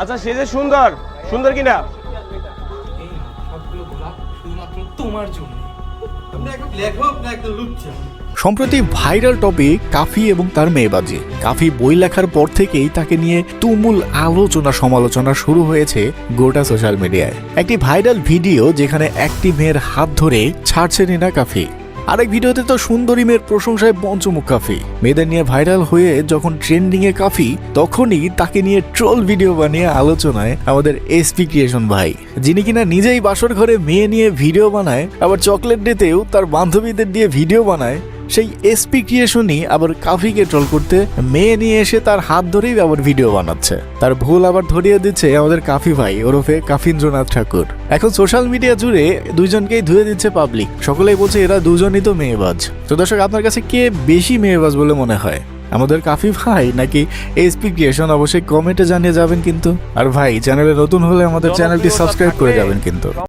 আচ্ছা সে যে সুন্দর সুন্দর কিনা? না তোমার জন্য। না সম্প্রতি ভাইরাল টপিক কাফি এবং তার মেয়ে মেয়েবাজি কাফি বই লেখার পর থেকেই তাকে নিয়ে তুমুল আলোচনা সমালোচনা শুরু হয়েছে গোটা সোশ্যাল মিডিয়ায়। একটি ভাইরাল ভিডিও যেখানে একটি মেয়ের হাত ধরে ছাড়ছে নিনা কাফি। আরেক ভিডিওতে তো সুন্দরী মেয়ের প্রশংসায় পঞ্চমুখ কাফি। মেয়েদের নিয়ে ভাইরাল হয়ে যখন ট্রেন্ডিং এ কাফি, তখনই তাকে নিয়ে ট্রোল ভিডিও বানিয়ে আলোচনায় আমাদের এসপি ক্রিয়েশন ভাই। যিনি কিনা নিজেই বাসর ঘরে মেয়ে নিয়ে ভিডিও বানায়, আবার চকলেট ডেতেও তার বান্ধবীদের দিয়ে ভিডিও বানায়। সেই এসপি ক্রিয়েশনই আবার কাফিকে ট্রল করতে মেয়ে নিয়ে এসে তার হাত ধরেই আবার ভিডিও বানাচ্ছে। তার ভুল আবার ধরিয়ে দিচ্ছে আমাদের কাফি ভাই ওরফে কাফিন্দ্রনাথ ঠাকুর। এখন সোশ্যাল মিডিয়া জুড়ে দুইজনকেই ধুয়ে দিচ্ছে পাবলিক সকলেই বলছে এরা দুজনই তো মেয়েবাজ। তো দর্শক আপনার কাছে কে বেশি মেয়েবাজ বলে মনে হয়? আমাদের কাফি ভাই নাকি এসপি ক্রিয়েশন অবশ্যই কমেন্টে জানিয়ে যাবেন কিন্তু। আর ভাই চ্যানেলে নতুন হলে আমাদের চ্যানেলটি সাবস্ক্রাইব করে যাবেন কিন্তু।